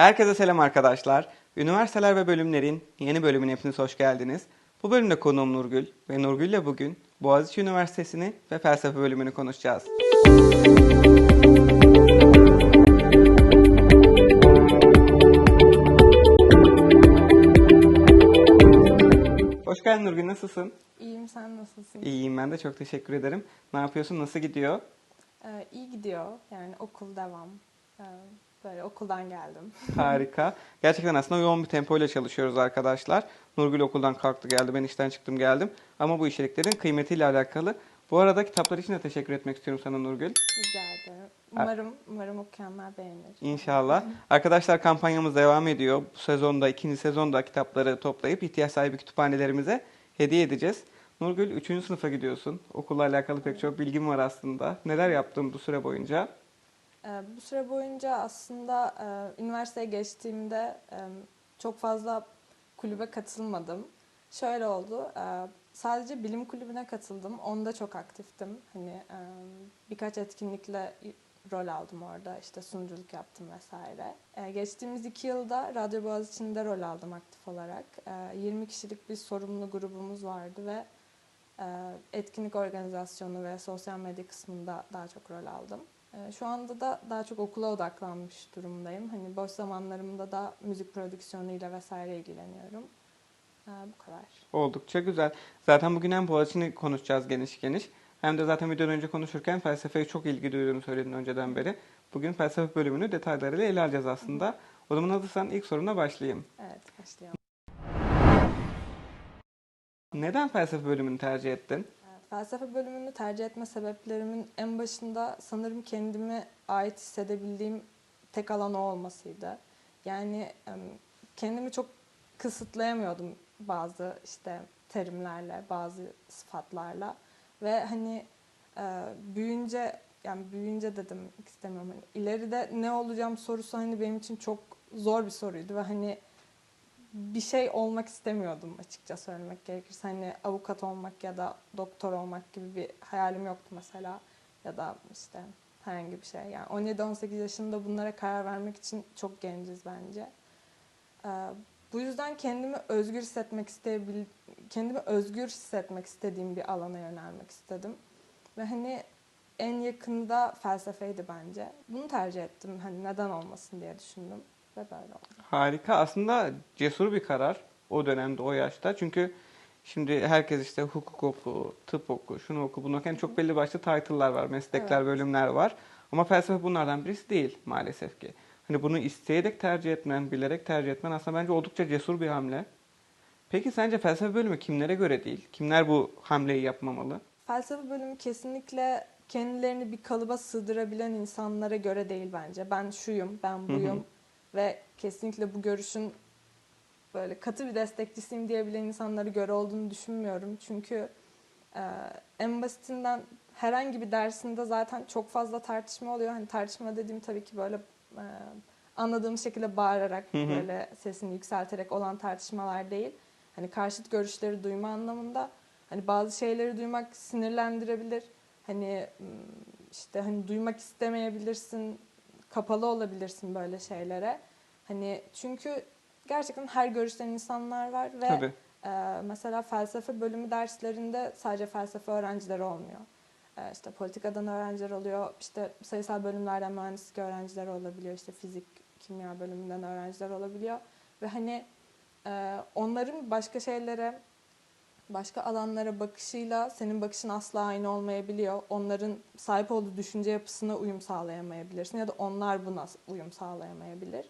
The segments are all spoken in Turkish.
Herkese selam arkadaşlar. Üniversiteler ve bölümlerin yeni bölümüne hepiniz hoş geldiniz. Bu bölümde konuğum Nurgül ve Nurgül ile bugün Boğaziçi Üniversitesi'ni ve felsefe bölümünü konuşacağız. Hoş geldin Nurgül, nasılsın? İyiyim sen nasılsın? İyiyim ben de çok teşekkür ederim. Ne yapıyorsun, nasıl gidiyor? Ee, iyi gidiyor. Yani okul devam. Ee, böyle okuldan geldim. Harika. Gerçekten aslında yoğun bir tempoyla çalışıyoruz arkadaşlar. Nurgül okuldan kalktı geldi, ben işten çıktım geldim. Ama bu içeriklerin kıymetiyle alakalı. Bu arada kitaplar için de teşekkür etmek istiyorum sana Nurgül. Rica ederim. Umarım, umarım okuyanlar beğenir. İnşallah. Arkadaşlar kampanyamız devam ediyor. Bu sezonda, ikinci sezonda kitapları toplayıp ihtiyaç sahibi kütüphanelerimize hediye edeceğiz. Nurgül 3. sınıfa gidiyorsun. Okulla alakalı pek çok bilgim var aslında. Neler yaptın bu süre boyunca? Ee, bu süre boyunca aslında üniversiteye geçtiğimde çok fazla kulübe katılmadım. Şöyle oldu. sadece bilim kulübüne katıldım. Onda çok aktiftim. Hani birkaç etkinlikle rol aldım orada. İşte sunuculuk yaptım vesaire. E, geçtiğimiz iki yılda Radyo Boğaziçi'nde rol aldım aktif olarak. E, 20 kişilik bir sorumlu grubumuz vardı ve e, etkinlik organizasyonu ve sosyal medya kısmında daha çok rol aldım. E, Şu anda da daha çok okula odaklanmış durumdayım. Hani boş zamanlarımda da müzik prodüksiyonuyla vesaire ilgileniyorum. E, Bu kadar. Oldukça güzel. Zaten bugün hem Boğaziçi'ni konuşacağız geniş geniş. Hem de zaten videodan önce konuşurken felsefeye çok ilgi duyduğunu söyledin önceden beri. Bugün felsefe bölümünü detaylarıyla ele alacağız aslında. O zaman hazırsan ilk soruna başlayayım. Evet, başlayalım. Neden felsefe bölümünü tercih ettin? Felsefe bölümünü tercih etme sebeplerimin en başında sanırım kendimi ait hissedebildiğim tek alan o olmasıydı. Yani kendimi çok kısıtlayamıyordum bazı işte terimlerle, bazı sıfatlarla ve hani e, büyüyünce yani büyüyünce dedim istemiyorum hani ileride ne olacağım sorusu hani benim için çok zor bir soruydu ve hani bir şey olmak istemiyordum açıkça söylemek gerekirse. Hani avukat olmak ya da doktor olmak gibi bir hayalim yoktu mesela. Ya da işte herhangi bir şey. Yani 17-18 yaşında bunlara karar vermek için çok genciz bence. Ee, bu yüzden kendimi özgür hissetmek isteyebil kendimi özgür hissetmek istediğim bir alana yönelmek istedim. Ve hani en yakında felsefeydi bence. Bunu tercih ettim. Hani neden olmasın diye düşündüm ve böyle oldu. Harika. Aslında cesur bir karar o dönemde, o yaşta. Çünkü şimdi herkes işte hukuk oku, tıp oku, şunu oku, bunu oku. Yani çok belli başlı title'lar var, meslekler, Evet. bölümler var. Ama felsefe bunlardan birisi değil maalesef ki. Hani bunu isteyerek tercih etmen, bilerek tercih etmen aslında bence oldukça cesur bir hamle. Peki sence felsefe bölümü kimlere göre değil? Kimler bu hamleyi yapmamalı? Felsefe bölümü kesinlikle kendilerini bir kalıba sığdırabilen insanlara göre değil bence. Ben şuyum, ben buyum ve kesinlikle bu görüşün böyle katı bir destekçisiyim diyebilen insanlara göre olduğunu düşünmüyorum. Çünkü e, en basitinden herhangi bir dersinde zaten çok fazla tartışma oluyor. Hani tartışma dediğim tabii ki böyle e, anladığım şekilde bağırarak Hı hı. böyle sesini yükselterek olan tartışmalar değil. Hani karşıt görüşleri duyma anlamında hani bazı şeyleri duymak sinirlendirebilir. Hani işte hani duymak istemeyebilirsin, kapalı olabilirsin böyle şeylere. Hani çünkü gerçekten her görüşten insanlar var ve Tabii. ee, mesela felsefe bölümü derslerinde sadece felsefe öğrencileri olmuyor. Ee, işte politikadan öğrenciler oluyor, işte sayısal bölümlerden mühendislik öğrencileri olabiliyor, işte fizik, kimya bölümünden öğrenciler olabiliyor. Ve hani e, onların başka şeylere, başka alanlara bakışıyla senin bakışın asla aynı olmayabiliyor. Onların sahip olduğu düşünce yapısına uyum sağlayamayabilirsin ya da onlar buna uyum sağlayamayabilir.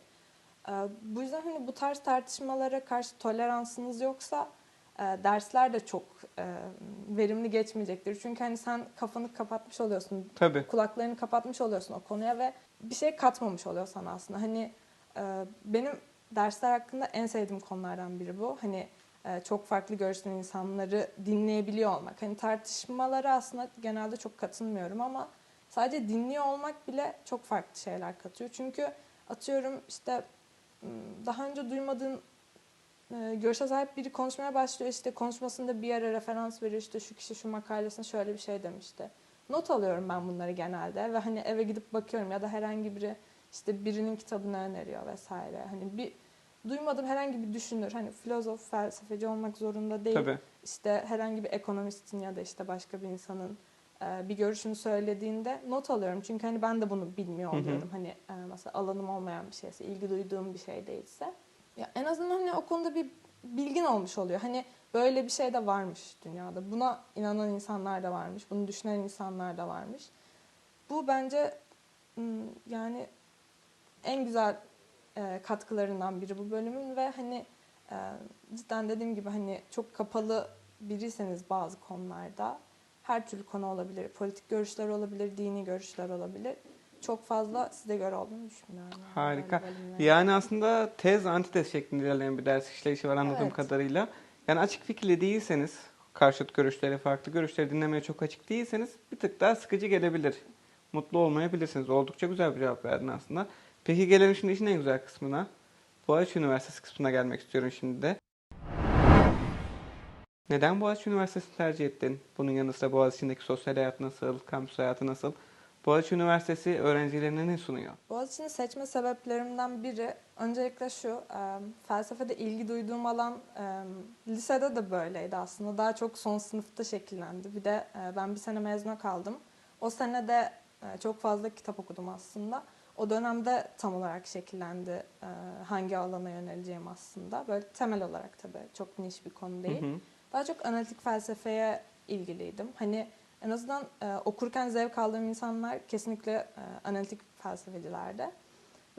Ee, Bu yüzden hani bu tarz tartışmalara karşı toleransınız yoksa e, dersler de çok e, verimli geçmeyecektir. Çünkü hani sen kafanı kapatmış oluyorsun, Tabii. kulaklarını kapatmış oluyorsun o konuya ve bir şey katmamış oluyor sana aslında. Hani e, benim dersler hakkında en sevdiğim konulardan biri bu. Hani çok farklı görüşten insanları dinleyebiliyor olmak. Hani tartışmalara aslında genelde çok katılmıyorum ama sadece dinliyor olmak bile çok farklı şeyler katıyor. Çünkü atıyorum işte daha önce duymadığın e, görüşe sahip biri konuşmaya başlıyor. İşte konuşmasında bir yere referans veriyor. İşte şu kişi şu makalesinde şöyle bir şey demişti. Not alıyorum ben bunları genelde ve hani eve gidip bakıyorum ya da herhangi biri işte birinin kitabını öneriyor vesaire. Hani bir duymadığım herhangi bir düşünür hani filozof, felsefeci olmak zorunda değil. Tabii. İşte herhangi bir ekonomistin ya da işte başka bir insanın e, bir görüşünü söylediğinde not alıyorum. Çünkü hani ben de bunu bilmiyor Hı hı. oluyorum. Hani e, mesela alanım olmayan bir şeyse, ilgi duyduğum bir şey değilse. Ya en azından hani o konuda bir bilgin olmuş oluyor. Hani böyle bir şey de varmış dünyada. Buna inanan insanlar da varmış. Bunu düşünen insanlar da varmış. Bu bence yani en güzel e, katkılarından biri bu bölümün ve hani e, cidden dediğim gibi hani çok kapalı biriyseniz bazı konularda her türlü konu olabilir. Politik görüşler olabilir, dini görüşler olabilir. Çok fazla size göre olduğunu düşünmüyorum. yani Harika. Yani aslında tez antitez şeklinde ilerleyen bir ders işleyişi var anladığım Evet. kadarıyla. Yani açık fikirli değilseniz, karşıt görüşleri, farklı görüşleri dinlemeye çok açık değilseniz bir tık daha sıkıcı gelebilir. Mutlu olmayabilirsiniz. Oldukça güzel bir cevap verdin aslında. Peki gelelim şimdi işin en güzel kısmına. Boğaziçi Üniversitesi kısmına gelmek istiyorum şimdi de. Neden Boğaziçi Üniversitesi'ni tercih ettin? Bunun yanı sıra Boğaziçi'ndeki sosyal hayat nasıl, kampüs hayatı nasıl? Boğaziçi Üniversitesi öğrencilerine ne sunuyor? Boğaziçi'ni seçme sebeplerimden biri öncelikle şu, e, felsefede ilgi duyduğum alan e, lisede de böyleydi aslında. Daha çok son sınıfta şekillendi. Bir de e, ben bir sene mezuna kaldım. O sene de çok fazla kitap okudum aslında. O dönemde tam olarak şekillendi e, hangi alana yöneleceğim aslında. Böyle temel olarak tabii çok niş bir konu değil. Hı hı. Daha çok analitik felsefeye ilgiliydim. Hani en azından e, okurken zevk aldığım insanlar kesinlikle e, analitik felsefecilerde.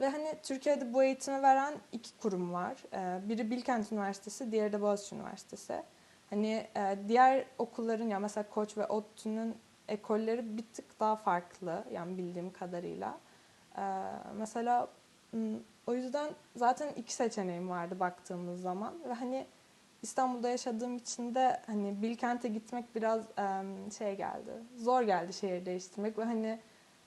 Ve hani Türkiye'de bu eğitimi veren iki kurum var. E, biri Bilkent Üniversitesi, diğeri de Boğaziçi Üniversitesi. Hani e, diğer okulların ya mesela Koç ve ODTÜ'nün ekolleri bir tık daha farklı yani bildiğim kadarıyla. E, mesela o yüzden zaten iki seçeneğim vardı baktığımız zaman ve hani İstanbul'da yaşadığım için de hani Bilkent'e gitmek biraz şey geldi. Zor geldi şehir değiştirmek ve hani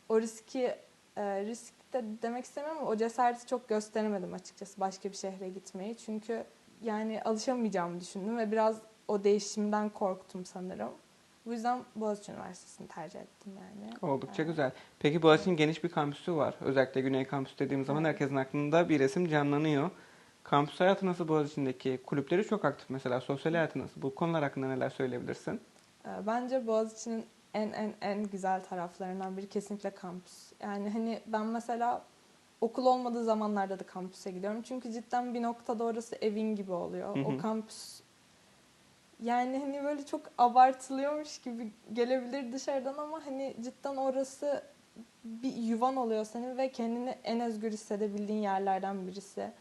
o riski e, risk de demek istemiyorum ama o cesareti çok gösteremedim açıkçası başka bir şehre gitmeyi. Çünkü yani alışamayacağımı düşündüm ve biraz o değişimden korktum sanırım. Bu yüzden Boğaziçi Üniversitesi'ni tercih ettim yani. Oldukça Evet. güzel. Peki Boğaziçi'nin geniş bir kampüsü var. Özellikle Güney Kampüsü dediğimiz zaman Evet. herkesin aklında bir resim canlanıyor. Kampüs hayatı nasıl Boğaziçi'ndeki? Kulüpleri çok aktif mesela. Sosyal hayatı nasıl? Bu konular hakkında neler söyleyebilirsin? Ee, Bence Boğaziçi'nin en en en güzel taraflarından biri kesinlikle kampüs. Yani hani ben mesela okul olmadığı zamanlarda da kampüse gidiyorum. Çünkü cidden bir noktada orası evin gibi oluyor. Hı hı. O kampüs yani hani böyle çok abartılıyormuş gibi gelebilir dışarıdan ama hani cidden orası bir yuvan oluyor senin ve kendini en özgür hissedebildiğin yerlerden birisi.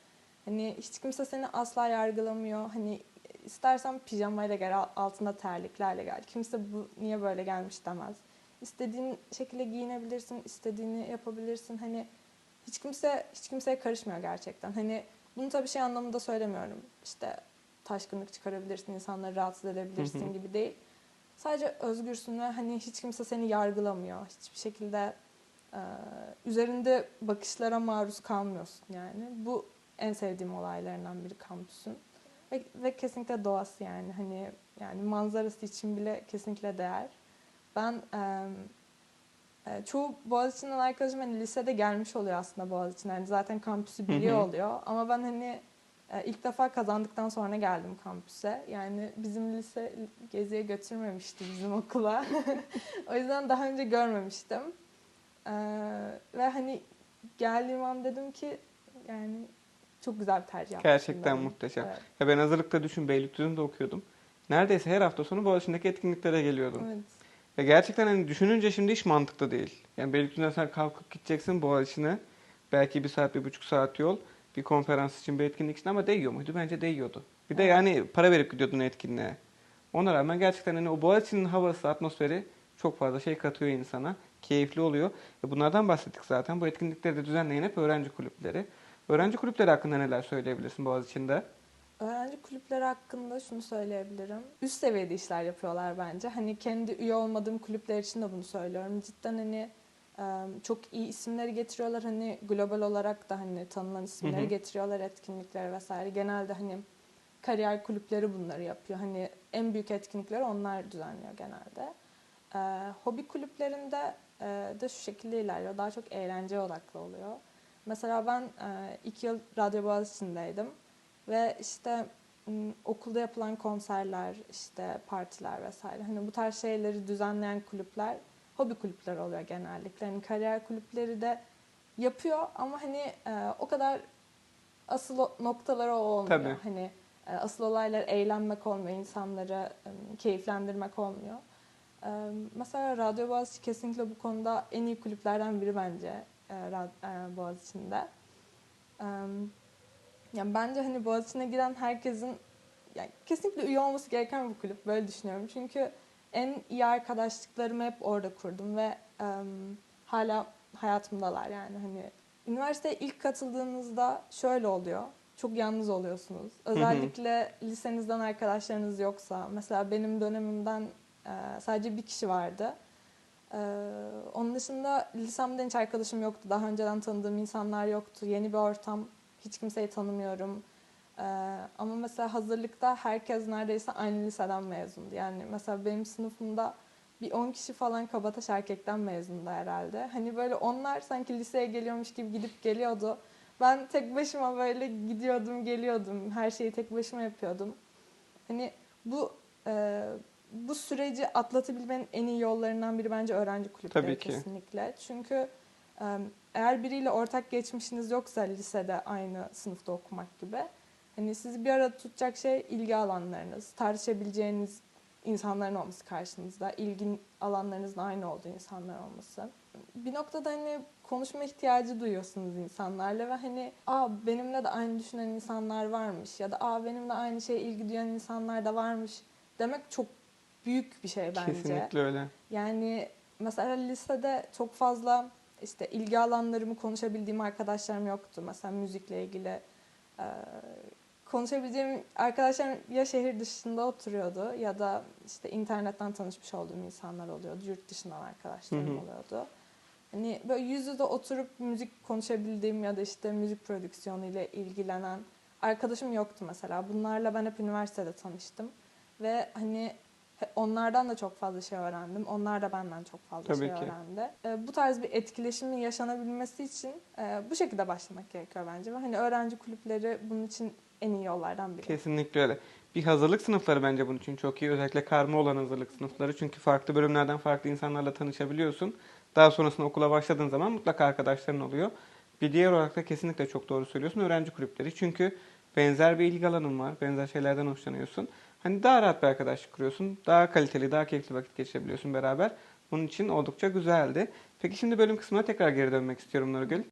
Hani hiç kimse seni asla yargılamıyor. Hani istersen pijamayla gel, altında terliklerle gel. Kimse bu niye böyle gelmiş demez. İstediğin şekilde giyinebilirsin, istediğini yapabilirsin. Hani hiç kimse hiç kimseye karışmıyor gerçekten. Hani bunu tabii şey anlamında söylemiyorum. İşte taşkınlık çıkarabilirsin, insanları rahatsız edebilirsin gibi değil. Sadece özgürsün ve hani hiç kimse seni yargılamıyor. Hiçbir şekilde e, üzerinde bakışlara maruz kalmıyorsun yani. Bu en sevdiğim olaylarından biri kampüsün. Ve, ve kesinlikle doğası yani hani yani manzarası için bile kesinlikle değer. Ben e, e, çoğu Boğaziçi'nden arkadaşım hani lisede gelmiş oluyor aslında Boğaziçi'ne. Yani zaten kampüsü biliyor oluyor. Ama ben hani ilk defa kazandıktan sonra geldim kampüse. Yani bizim lise geziye götürmemişti bizim okula. o yüzden daha önce görmemiştim. E, ve hani geldiğim an dedim ki yani çok güzel bir tercih yapmışım. Gerçekten muhteşem. Evet. Ya ben hazırlıkta düşün Beylikdüzü'nde okuyordum. Neredeyse her hafta sonu Boğaziçi'ndeki etkinliklere geliyordum. evet. Ve gerçekten hani düşününce şimdi hiç mantıklı değil. Yani Beylikdüzü'nden sen kalkıp gideceksin Boğaziçi'ne. Belki bir saat, bir buçuk saat yol. Bir konferans için, bir etkinlik için ama değiyor muydu? Bence değiyordu. Bir de yani para verip gidiyordun etkinliğe. Ona rağmen gerçekten hani o Boğaziçi'nin havası, atmosferi çok fazla şey katıyor insana. Keyifli oluyor. E bunlardan bahsettik zaten. Bu etkinlikleri de düzenleyen hep öğrenci kulüpleri. Öğrenci kulüpleri hakkında neler söyleyebilirsin Boğaziçi'nde? Öğrenci kulüpleri hakkında şunu söyleyebilirim. Üst seviyede işler yapıyorlar bence. Hani kendi üye olmadığım kulüpler için de bunu söylüyorum. Cidden hani çok iyi isimleri getiriyorlar. Hani global olarak da hani tanınan isimleri Hı hı. getiriyorlar etkinliklere vesaire. Genelde hani kariyer kulüpleri bunları yapıyor. Hani en büyük etkinlikleri onlar düzenliyor genelde. E, hobi kulüplerinde e, de şu şekilde ilerliyor. Daha çok eğlence odaklı oluyor. Mesela ben e, iki yıl Radyo Boğaziçi'ndeydim ve işte okulda yapılan konserler, işte partiler vesaire. Hani bu tarz şeyleri düzenleyen kulüpler hobi kulüpleri oluyor genellikle. Hani kariyer kulüpleri de yapıyor ama hani e, o kadar asıl noktaları o olmuyor. Tabii. Hani e, asıl olaylar eğlenmek olmuyor, insanları e, keyiflendirmek olmuyor. E, mesela Radyo Boğaziçi kesinlikle bu konuda en iyi kulüplerden biri bence e, e, Boğaziçi'nde. E, yani bence hani Boğaziçi'ne giren herkesin yani kesinlikle üye olması gereken bir kulüp böyle düşünüyorum. Çünkü en iyi arkadaşlıklarımı hep orada kurdum ve e, hala hayatımdalar yani hani üniversiteye ilk katıldığınızda şöyle oluyor. Çok yalnız oluyorsunuz. Özellikle lisenizden arkadaşlarınız yoksa. Mesela benim dönemimden e, sadece bir kişi vardı. E, onun dışında lisemden hiç arkadaşım yoktu. Daha önceden tanıdığım insanlar yoktu. Yeni bir ortam. Hiç kimseyi tanımıyorum. E, ama mesela hazırlıkta herkes neredeyse aynı liseden mezundu. Yani mesela benim sınıfımda bir 10 kişi falan Kabataş erkekten mezundu herhalde. Hani böyle onlar sanki liseye geliyormuş gibi gidip geliyordu. Ben tek başıma böyle gidiyordum, geliyordum. Her şeyi tek başıma yapıyordum. Hani bu e, bu süreci atlatabilmenin en iyi yollarından biri bence öğrenci kulüpleri Tabii ki. kesinlikle. Çünkü e, eğer biriyle ortak geçmişiniz yoksa lisede aynı sınıfta okumak gibi hani sizi bir arada tutacak şey ilgi alanlarınız, tartışabileceğiniz insanların olması karşınızda, ilgin alanlarınızın aynı olduğu insanlar olması. Bir noktada hani konuşma ihtiyacı duyuyorsunuz insanlarla ve hani aa benimle de aynı düşünen insanlar varmış ya da aa benimle aynı şeye ilgi duyan insanlar da varmış demek çok büyük bir şey bence. Kesinlikle öyle. Yani mesela lisede çok fazla işte ilgi alanlarımı konuşabildiğim arkadaşlarım yoktu. Mesela müzikle ilgili konuşabileceğim arkadaşlarım ya şehir dışında oturuyordu ya da işte internetten tanışmış olduğum insanlar oluyordu. Yurt dışından arkadaşlarım Hı hı. oluyordu. Hani böyle yüz yüze oturup müzik konuşabildiğim ya da işte müzik prodüksiyonu ile ilgilenen arkadaşım yoktu mesela. Bunlarla ben hep üniversitede tanıştım. Ve hani onlardan da çok fazla şey öğrendim. Onlar da benden çok fazla Tabii şey ki. öğrendi. E, bu tarz bir etkileşimin yaşanabilmesi için e, bu şekilde başlamak gerekiyor bence. Hani öğrenci kulüpleri bunun için en iyi yollardan biri. Kesinlikle öyle. Bir hazırlık sınıfları bence bunun için çok iyi. Özellikle karma olan hazırlık sınıfları. Çünkü farklı bölümlerden farklı insanlarla tanışabiliyorsun. Daha sonrasında okula başladığın zaman mutlaka arkadaşların oluyor. Bir diğer olarak da kesinlikle çok doğru söylüyorsun. Öğrenci kulüpleri. Çünkü benzer bir ilgi alanın var. Benzer şeylerden hoşlanıyorsun. Hani daha rahat bir arkadaşlık kuruyorsun. Daha kaliteli, daha keyifli vakit geçirebiliyorsun beraber. Bunun için oldukça güzeldi. Peki şimdi bölüm kısmına tekrar geri dönmek istiyorum Nurgül.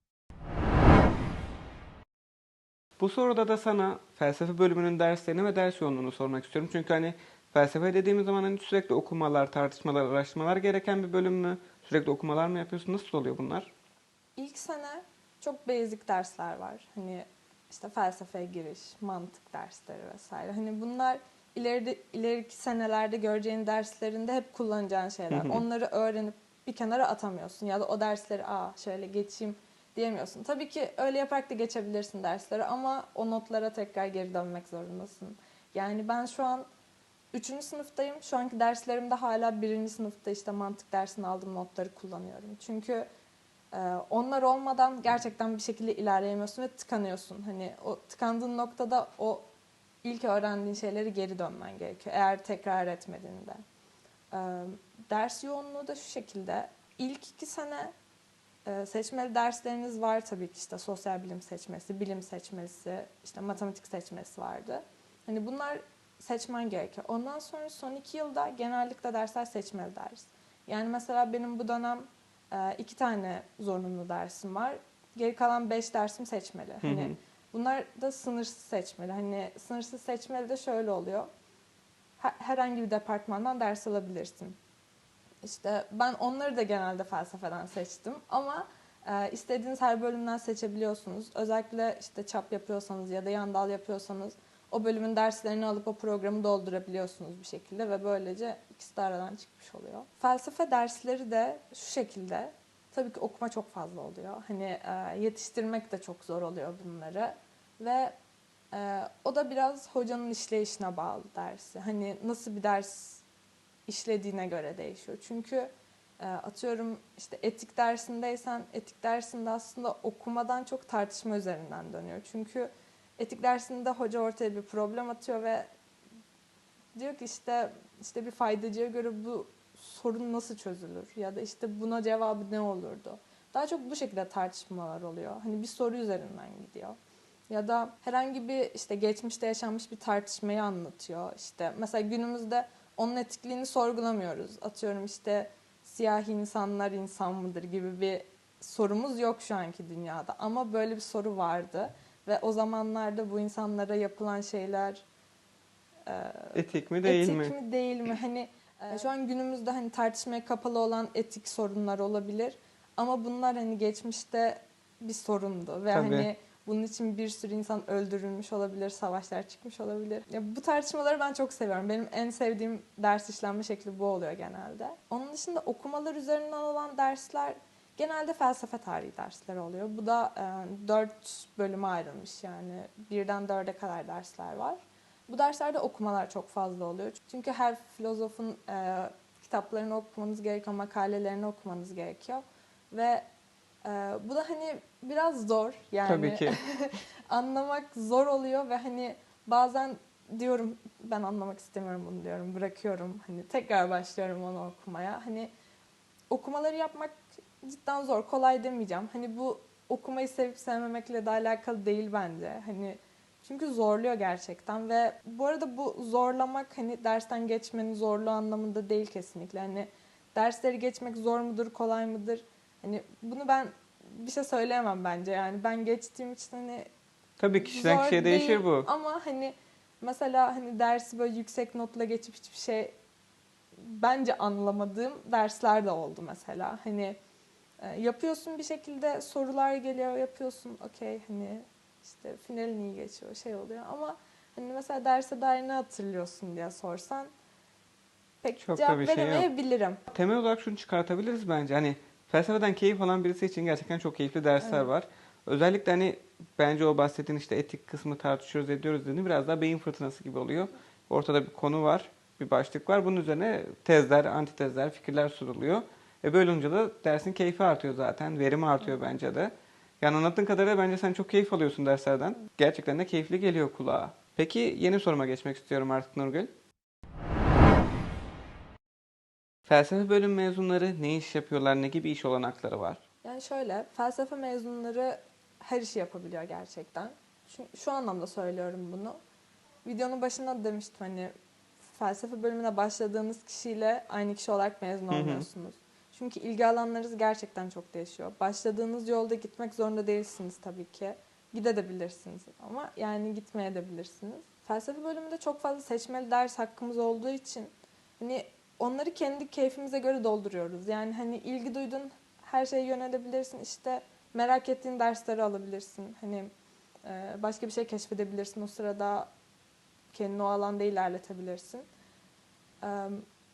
Bu soruda da sana felsefe bölümünün derslerini ve ders yoğunluğunu sormak istiyorum. Çünkü hani felsefe dediğimiz zaman hani sürekli okumalar, tartışmalar, araştırmalar gereken bir bölüm mü? Sürekli okumalar mı yapıyorsun? Nasıl oluyor bunlar? İlk sene çok basic dersler var. Hani işte felsefeye giriş, mantık dersleri vesaire. Hani bunlar ileride ileriki senelerde göreceğin derslerinde hep kullanacağın şeyler. Onları öğrenip bir kenara atamıyorsun ya da o dersleri aa şöyle geçeyim diyemiyorsun. Tabii ki öyle yaparak da geçebilirsin dersleri ama o notlara tekrar geri dönmek zorundasın. Yani ben şu an Üçüncü sınıftayım. Şu anki derslerimde hala birinci sınıfta işte mantık dersini aldığım notları kullanıyorum. Çünkü e, onlar olmadan gerçekten bir şekilde ilerleyemiyorsun ve tıkanıyorsun. Hani o tıkandığın noktada o ilk öğrendiğin şeyleri geri dönmen gerekiyor. Eğer tekrar etmediğinde. Ders yoğunluğu da şu şekilde. İlk iki sene seçmeli dersleriniz var tabii ki işte sosyal bilim seçmesi, bilim seçmesi, işte matematik seçmesi vardı. Hani bunlar seçmen gerekiyor. Ondan sonra son iki yılda genellikle dersler seçmeli ders. Yani mesela benim bu dönem e, iki tane zorunlu dersim var. Geri kalan beş dersim seçmeli. Hı Hani hı. bunlar da sınırsız seçmeli. Hani sınırsız seçmeli de şöyle oluyor. Her- Herhangi bir departmandan ders alabilirsin. İşte ben onları da genelde felsefeden seçtim ama e, istediğiniz her bölümden seçebiliyorsunuz. Özellikle işte çap yapıyorsanız ya da yan dal yapıyorsanız o bölümün derslerini alıp o programı doldurabiliyorsunuz bir şekilde ve böylece ikisi de aradan çıkmış oluyor. Felsefe dersleri de şu şekilde. Tabii ki okuma çok fazla oluyor. Hani e, yetiştirmek de çok zor oluyor bunları ve e, o da biraz hocanın işleyişine bağlı dersi. Hani nasıl bir ders işlediğine göre değişiyor. Çünkü E, atıyorum işte etik dersindeysen etik dersinde aslında okumadan çok tartışma üzerinden dönüyor. Çünkü etik dersinde hoca ortaya bir problem atıyor ve diyor ki işte işte bir faydacıya göre bu sorun nasıl çözülür ya da işte buna cevabı ne olurdu. Daha çok bu şekilde tartışmalar oluyor. Hani bir soru üzerinden gidiyor. Ya da herhangi bir işte geçmişte yaşanmış bir tartışmayı anlatıyor. İşte mesela günümüzde onun etikliğini sorgulamıyoruz. Atıyorum işte siyahi insanlar insan mıdır gibi bir sorumuz yok şu anki dünyada. Ama böyle bir soru vardı ve o zamanlarda bu insanlara yapılan şeyler e, Etik mi değil etik mi? mi değil mi? Hani e, şu an günümüzde hani tartışmaya kapalı olan etik sorunlar olabilir. Ama bunlar hani geçmişte bir sorundu ve Tabii. hani bunun için bir sürü insan öldürülmüş olabilir, savaşlar çıkmış olabilir. Ya bu tartışmaları ben çok seviyorum. Benim en sevdiğim ders işlenme şekli bu oluyor genelde. Onun dışında okumalar üzerinden olan dersler genelde felsefe tarihi dersleri oluyor. Bu da e, dört bölüme ayrılmış yani birden dörde kadar dersler var. Bu derslerde okumalar çok fazla oluyor. Çünkü her filozofun e, kitaplarını okumanız gerekiyor, makalelerini okumanız gerekiyor. Ve e, bu da hani biraz zor yani. Tabii ki. anlamak zor oluyor ve hani bazen diyorum ben anlamak istemiyorum bunu diyorum bırakıyorum. Hani tekrar başlıyorum onu okumaya. Hani okumaları yapmak cidden zor kolay demeyeceğim. Hani bu okumayı sevip sevmemekle de alakalı değil bence. Hani çünkü zorluyor gerçekten ve bu arada bu zorlamak hani dersten geçmenin zorluğu anlamında değil kesinlikle. Hani dersleri geçmek zor mudur kolay mıdır? Hani bunu ben bir şey söyleyemem bence yani ben geçtiğim için hani Tabii kişiden Zor kişiye değişir değil bu. Ama hani mesela hani dersi böyle yüksek notla geçip hiçbir şey bence anlamadığım dersler de oldu mesela. Hani e, yapıyorsun bir şekilde sorular geliyor yapıyorsun okey hani işte finalin iyi geçiyor şey oluyor ama hani mesela derse dair ne hatırlıyorsun diye sorsan pek Çok cevap şey veremeyebilirim. Temel olarak şunu çıkartabiliriz bence. Hani felsefeden keyif alan birisi için gerçekten çok keyifli dersler Evet. var. Özellikle hani bence o bahsettiğin işte etik kısmı tartışıyoruz ediyoruz dediğinde biraz daha beyin fırtınası gibi oluyor. Ortada bir konu var, bir başlık var. Bunun üzerine tezler, antitezler, fikirler sunuluyor. E böyle olunca da dersin keyfi artıyor zaten. Verimi artıyor bence de. Yani anlattığın kadarıyla bence sen çok keyif alıyorsun derslerden. Gerçekten de keyifli geliyor kulağa. Peki yeni soruma geçmek istiyorum artık Nurgül. Felsefe bölüm mezunları ne iş yapıyorlar, ne gibi iş olanakları var? Yani şöyle, felsefe mezunları her işi yapabiliyor gerçekten. Şu, şu anlamda söylüyorum bunu. Videonun başında da demiştim hani felsefe bölümüne başladığınız kişiyle aynı kişi olarak mezun Hı hı. olmuyorsunuz. Çünkü ilgi alanlarınız gerçekten çok değişiyor. Başladığınız yolda gitmek zorunda değilsiniz tabii ki. Gidebilirsiniz ama yani gitmeye de bilirsiniz. Felsefe bölümünde çok fazla seçmeli ders hakkımız olduğu için hani onları kendi keyfimize göre dolduruyoruz. Yani hani ilgi duyduğun her şeye yönelebilirsin. İşte merak ettiğin dersleri alabilirsin. Hani e, başka bir şey keşfedebilirsin. O sırada kendini o alanda ilerletebilirsin. E,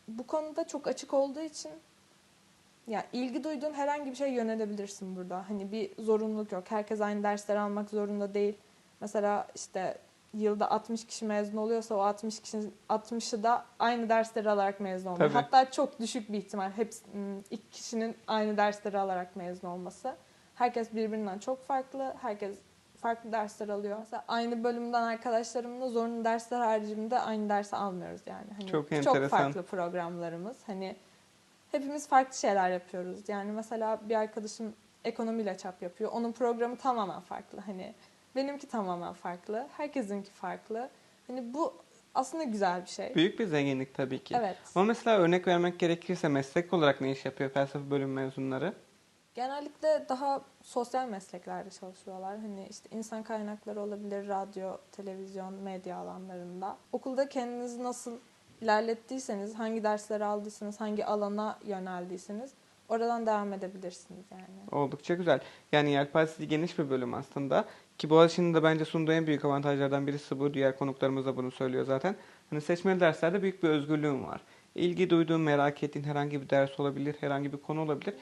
Bu konuda çok açık olduğu için ya ilgi duyduğun herhangi bir şeye yönelebilirsin burada. Hani bir zorunluluk yok. Herkes aynı dersleri almak zorunda değil. Mesela işte yılda 60 kişi mezun oluyorsa o 60 kişinin 60'ı da aynı dersleri alarak mezun olmalı. Tabii. Hatta çok düşük bir ihtimal hepsi ım, iki kişinin aynı dersleri alarak mezun olması. Herkes birbirinden çok farklı. Herkes farklı dersler alıyor. Mesela aynı bölümden arkadaşlarımla zorunlu dersler haricinde aynı dersi almıyoruz yani. Hani Çok çok enteresan. farklı programlarımız. Hani hepimiz farklı şeyler yapıyoruz. Yani mesela bir arkadaşım ekonomiyle çap yapıyor. Onun programı tamamen farklı. Hani benimki tamamen farklı. Herkesinki farklı. Hani bu aslında güzel bir şey. Büyük bir zenginlik tabii ki. Evet. Ama mesela örnek vermek gerekirse meslek olarak ne iş yapıyor felsefe bölüm mezunları? Genellikle daha sosyal mesleklerde çalışıyorlar. Hani işte insan kaynakları olabilir, radyo, televizyon, medya alanlarında. Okulda kendinizi nasıl ilerlettiyseniz, hangi dersleri aldıysanız, hangi alana yöneldiyseniz oradan devam edebilirsiniz yani. Oldukça güzel. Yani yelpazesi geniş bir bölüm aslında. Ki Boğaziçi'nin de bence sunduğu en büyük avantajlardan birisi bu. Diğer konuklarımız da bunu söylüyor zaten. Hani seçmeli derslerde büyük bir özgürlüğün var. İlgi duyduğun, merak ettiğin herhangi bir ders olabilir, herhangi bir konu olabilir.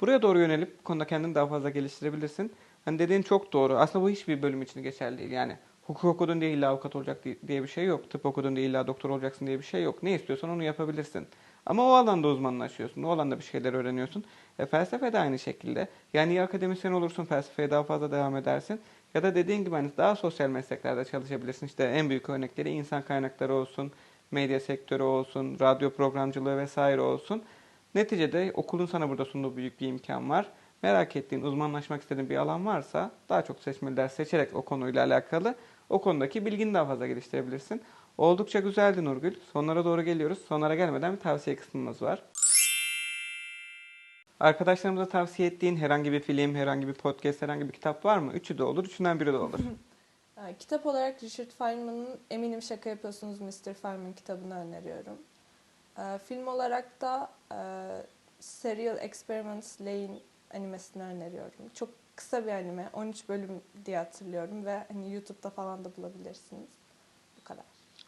Buraya doğru yönelip konuda kendini daha fazla geliştirebilirsin. Hani dediğin çok doğru. Aslında bu hiçbir bölüm için geçerli değil. Yani hukuk okudun diye illa avukat olacak diye bir şey yok. Tıp okudun diye illa doktor olacaksın diye bir şey yok. Ne istiyorsan onu yapabilirsin. Ama o alanda uzmanlaşıyorsun. O alanda bir şeyler öğreniyorsun. E, felsefe de aynı şekilde. Yani ya akademisyen olursun, felsefeye daha fazla devam edersin. Ya da dediğin gibi hani daha sosyal mesleklerde çalışabilirsin. İşte en büyük örnekleri insan kaynakları olsun, medya sektörü olsun, radyo programcılığı vesaire olsun. Neticede okulun sana burada sunduğu büyük bir imkan var. Merak ettiğin, uzmanlaşmak istediğin bir alan varsa daha çok seçmeli ders seçerek o konuyla alakalı o konudaki bilgini daha fazla geliştirebilirsin. Oldukça güzeldi Nurgül. Sonlara doğru geliyoruz. Sonlara gelmeden bir tavsiye kısmımız var. Arkadaşlarımıza tavsiye ettiğin herhangi bir film, herhangi bir podcast, herhangi bir kitap var mı? Üçü de olur, üçünden biri de olur. Ee, Kitap olarak Richard Feynman'ın Eminim Şaka Yapıyorsunuz Mr. Feynman kitabını öneriyorum. Ee, Film olarak da e, Serial Experiments Lane animesini öneriyorum. Çok kısa bir anime. 13 bölüm diye hatırlıyorum ve hani YouTube'da falan da bulabilirsiniz. Bu kadar.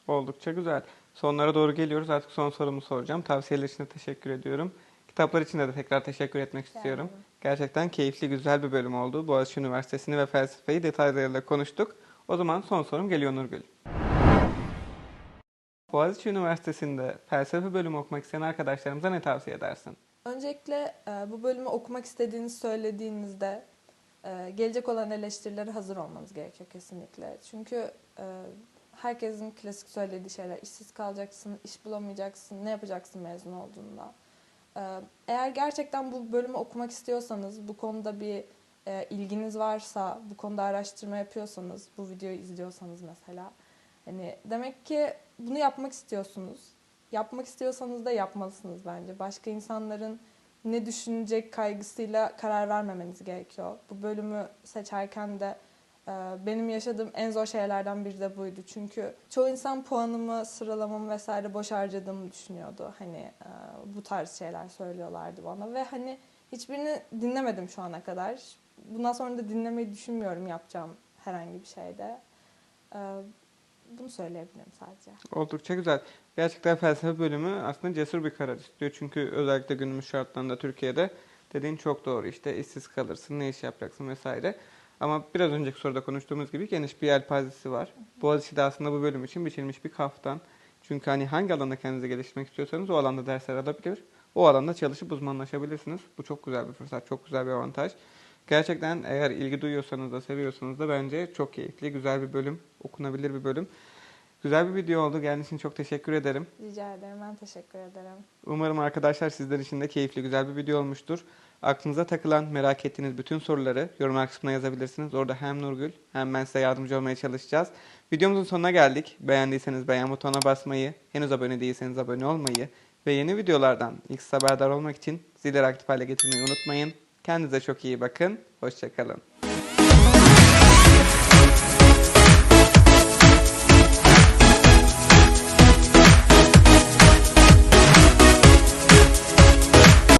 Oldukça güzel. Sonlara doğru geliyoruz. Artık son sorumu soracağım. Tavsiyeler için teşekkür ediyorum. Kitaplar için de tekrar teşekkür etmek istiyorum. Gerçekten keyifli, güzel bir bölüm oldu. Boğaziçi Üniversitesi'ni ve felsefeyi detaylarıyla konuştuk. O zaman son sorum geliyor Nurgül. Boğaziçi Üniversitesi'nde felsefe bölümü okumak isteyen arkadaşlarımıza ne tavsiye edersin? Öncelikle e, bu bölümü okumak istediğinizi söylediğinizde e, gelecek olan eleştirilere hazır olmanız gerekiyor kesinlikle. Çünkü e, herkesin klasik söylediği şeyler işsiz kalacaksın, iş bulamayacaksın, ne yapacaksın mezun olduğunda. E, Eğer gerçekten bu bölümü okumak istiyorsanız, bu konuda bir e, ilginiz varsa, bu konuda araştırma yapıyorsanız, bu videoyu izliyorsanız mesela, hani demek ki bunu yapmak istiyorsunuz. Yapmak istiyorsanız da yapmalısınız bence. Başka insanların ne düşünecek kaygısıyla karar vermemeniz gerekiyor. Bu bölümü seçerken de benim yaşadığım en zor şeylerden biri de buydu. Çünkü çoğu insan puanımı, sıralamamı vesaire boş harcadığımı düşünüyordu. Hani e, bu tarz şeyler söylüyorlardı bana ve hani hiçbirini dinlemedim şu ana kadar. Bundan sonra da dinlemeyi düşünmüyorum yapacağım herhangi bir şeyde. E, bunu söyleyebilirim sadece. Oldukça güzel. Gerçekten felsefe bölümü aslında cesur bir karar istiyor. Çünkü özellikle günümüz şartlarında Türkiye'de dediğin çok doğru. İşte işsiz kalırsın, ne iş yapacaksın vesaire. Ama biraz önceki soruda konuştuğumuz gibi geniş bir yelpazesi var. Boğaziçi de aslında bu bölüm için biçilmiş bir kaftan. Çünkü hani hangi alanda kendinizi geliştirmek istiyorsanız o alanda dersler alabilir. O alanda çalışıp uzmanlaşabilirsiniz. Bu çok güzel bir fırsat, çok güzel bir avantaj. Gerçekten eğer ilgi duyuyorsanız da seviyorsanız da bence çok keyifli, güzel bir bölüm, okunabilir bir bölüm. Güzel bir video oldu. Geldiğiniz için çok teşekkür ederim. Rica ederim. Ben teşekkür ederim. Umarım arkadaşlar sizler için de keyifli, güzel bir video olmuştur. Aklınıza takılan, merak ettiğiniz bütün soruları yorumlar kısmına yazabilirsiniz. Orada hem Nurgül hem ben size yardımcı olmaya çalışacağız. Videomuzun sonuna geldik. Beğendiyseniz beğen butonuna basmayı, henüz abone değilseniz abone olmayı ve yeni videolardan ilk haberdar olmak için zilleri aktif hale getirmeyi unutmayın. Kendinize çok iyi bakın. Hoşçakalın.